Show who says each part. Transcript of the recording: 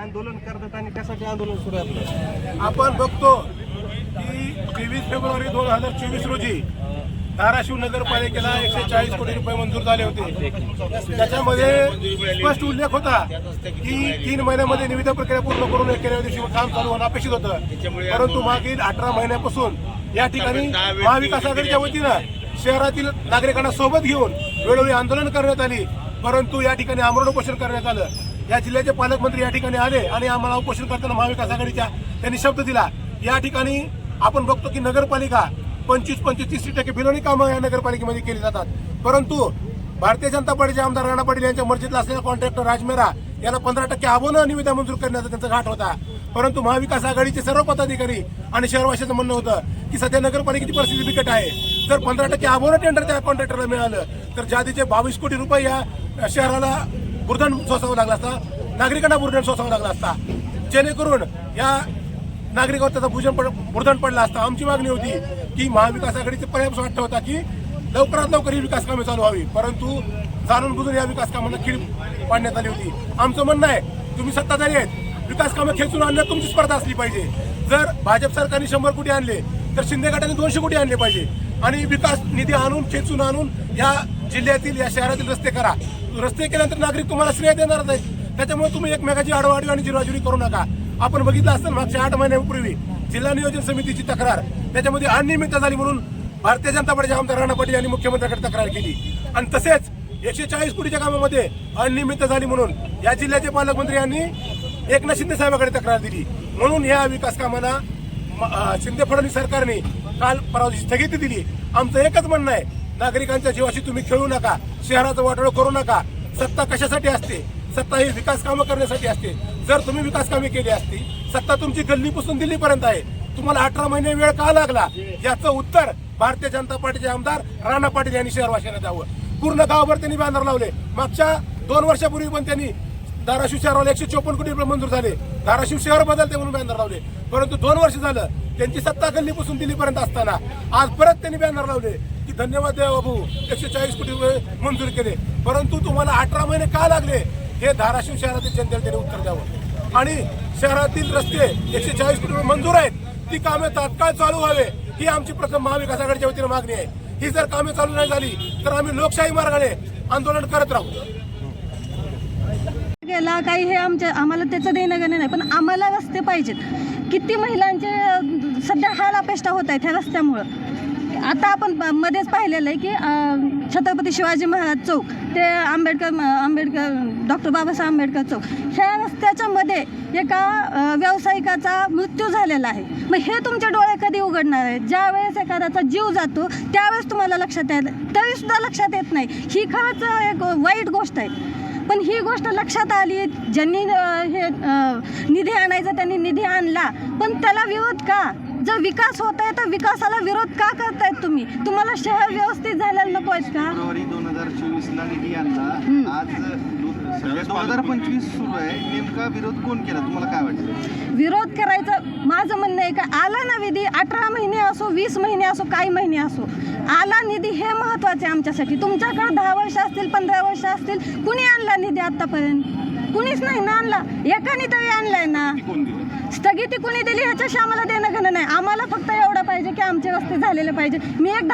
Speaker 1: आंदोलन करतात आणि कशासाठी आंदोलन सुरू आहे आपलं.
Speaker 2: आपण बघतो की तेवीस फेब्रुवारी दोन हजार चोवीस रोजी धाराशिव नगरपालिकेला एकशे चाळीस कोटी रुपये मंजूर झाले होते. त्याच्यामध्ये स्पष्ट उल्लेख होता की तीन महिन्यामध्ये निविदा प्रक्रिया पूर्ण करून एकेल्या दिवशी काम चालू होणं अपेक्षित होतं. परंतु मागील अठरा महिन्यापासून या ठिकाणी महाविकास आघाडीच्या वतीनं शहरातील नागरिकांना सोबत घेऊन वेळोवेळी आंदोलन करण्यात आली. परंतु या ठिकाणी आमरण उपोषण करण्यात आलं. या जिल्ह्याचे पालकमंत्री या ठिकाणी आले आणि आम्हाला उपोषण करताना महाविकास आघाडीच्या त्यांनी शब्द दिला. या ठिकाणी आपण बघतो की नगरपालिका पंचवीस पंचवीस तीस टक्के बिलोणी कामं या नगरपालिकेमध्ये केली जातात. परंतु भारतीय जनता पार्टीचे आमदार राणा पाटील यांच्या मर्जीतला असलेला कॉन्ट्रॅक्टर राजमेरा याला पंधरा टक्के आबोनं निविदा मंजूर करण्याचा त्यांचा घाट होता. परंतु महाविकास आघाडीचे सर्व पदाधिकारी आणि शहरवाशाचं म्हणणं होतं की सध्या नगरपालिकेची परिस्थिती बिकट आहे. जर पंधरा टक्के आबोनं टेंडर त्या कॉन्ट्रॅक्टरला मिळालं तर जादीचे बावीस कोटी रुपये या शहराला बुरदण सोसावं लागला असता नागरिकांना बुरधण सोसावं लागला असता. जेणेकरून या नागरिकांवर त्याचा भूजन पड बुरधण पडला असता. आमची मागणी होती की महाविकास आघाडीचे पर्याय वाटत होता की लवकरात लवकर ही विकास कामे चालू व्हावी. परंतु जाणून बुजून या विकास कामांना खीळ पाडण्यात आली होती. आमचं म्हणणं आहे तुम्ही सत्ताधारी आहेत. विकास कामं खेचून आणण्यात तुमची स्पर्धा असली पाहिजे. जर भाजप सरकारने शंभर कोटी आणले तर शिंदे गटाने दोनशे कोटी आणले पाहिजे. आणि विकास निधी आणून खेचून आणून या जिल्ह्यातील या शहरातील रस्ते करा. रस्ते केल्यानंतर नागरिक तुम्हाला श्रेय देणारच आहेत. त्याच्यामुळे तुम्ही एकमेकाची आडवाडी आणि जिरवाजिरी करू नका. आपण बघितलं असतं मागच्या आठ महिन्यांपूर्वी जिल्हा नियोजन समितीची तक्रार. त्याच्यामध्ये अनियमितता झाली म्हणून भारतीय जनता पार्टीच्या आमदार राणा पाटील यांनी मुख्यमंत्र्यांकडे तक्रार केली. आणि तसेच एकशे चाळीस कोटीच्या कामामध्ये अनियमितता झाली म्हणून या जिल्ह्याचे पालकमंत्री यांनी एकनाथ शिंदे साहेबांकडे तक्रार दिली. म्हणून या विकास कामांना शिंदे फडणवीस सरकारने काल परवा स्थगिती दिली. आमचं एकच म्हणणं आहे नागरिकांच्या जीवाशी तुम्ही खेळू नका शहराचं वाटोळ करू नका. सत्ता कशासाठी असते? सत्ता ही विकास कामं करण्यासाठी असते. जर तुम्ही विकास कामे केली असती सत्ता तुमची गल्लीपासून दिल्लीपर्यंत आहे. तुम्हाला अठरा महिने वेळ का लागला? याचं उत्तर भारतीय जनता पार्टीचे आमदार राणा पाटील यांनी शहरवासियांना द्यावं. पूर्ण गावभर त्यांनी बॅनर लावले. मागच्या दोन वर्षापूर्वी पण त्यांनी धाराशिव शहराला एकशे चोपन्न कोटी रुपये मंजूर झाले. धाराशिव शहर बदलते म्हणून बॅनर लावले. परंतु दोन वर्ष झालं त्यांची सत्ता गल्लीपासून दिल्लीपर्यंत असताना आज परत त्यांनी बॅनर लावले की धन्यवाद द्या बाबू एकशे चाळीस कोटी रुपये मंजूर केले. परंतु तुम्हाला अठरा महिने का लागले? हे धाराशिव शहरातील जनतेला त्यांनी उत्तर द्यावं. आणि शहरातील रस्ते एकशे चाळीस कोटी रुपये मंजूर आहेत. ती कामे तात्काळ चालू व्हावे ही आमची प्रथम महाविकास आघाडीच्या वतीने मागणी आहे. ही जर कामे चालू नाही झाली तर आम्ही लोकशाही मार्गाने आंदोलन करत राहू.
Speaker 3: गेला काही हे आमच्या आम्हाला त्याचं देणं घेणं नाही पण आम्हाला रस्ते पाहिजेत. किती महिलांचे सध्या हाल अपेष्टा होत आहेत ह्या रस्त्यामुळं. आता आपण मध्येच पाहिलेलं आहे की छत्रपती शिवाजी महाराज चौक ते आंबेडकर म- आंबेडकर डॉक्टर बाबासाहेब आंबेडकर चौक ह्या रस्त्याच्या मध्ये एका व्यावसायिकाचा मृत्यू झालेला आहे. मग हे तुमचे डोळे कधी उघडणार आहे ज्या वेळेस एखाद्याचा जीव जातो त्यावेळेस तुम्हाला लक्षात येत तरी सुद्धा लक्षात येत नाही. ही खरंच एक वाईट गोष्ट आहे. पण ही गोष्ट लक्षात आली ज्यांनी हे निधी आणायचा त्यांनी निधी आणला. पण त्याला विरोध का? जर विकास होत आहे तर विकासाला विरोध का करतायत तुम्ही? तुम्हाला शहर व्यवस्थित झालेलं नको आहेत का?
Speaker 4: फेब्रुवारी दोन हजार चोवीस ला निधी आणला.
Speaker 3: हम्म.
Speaker 4: आज दोन हजार पंचवीस सुरू आहे. नेमका विरोध कोण केला? तुम्हाला काय वाटतं?
Speaker 3: विरोध करायचं माझं म्हणणं आहे का आला ना विधी अठरा महिने असो वीस महिने असो काही महिने असो आला निधी हे महत्त्वाचे आमच्यासाठी. तुमच्याकडे दहा वर्ष असतील पंधरा वर्ष असतील कुणी आणला निधी आतापर्यंत कुणीच नाही ना आणला. एकाने तरी आणलाय ना. स्थगिती कुणी दिली? ह्याच्याशी आम्हाला देणं घेणं नाही. आम्हाला फक्त एवढं पाहिजे की आमचे रस्ते झालेले पाहिजे. मी एक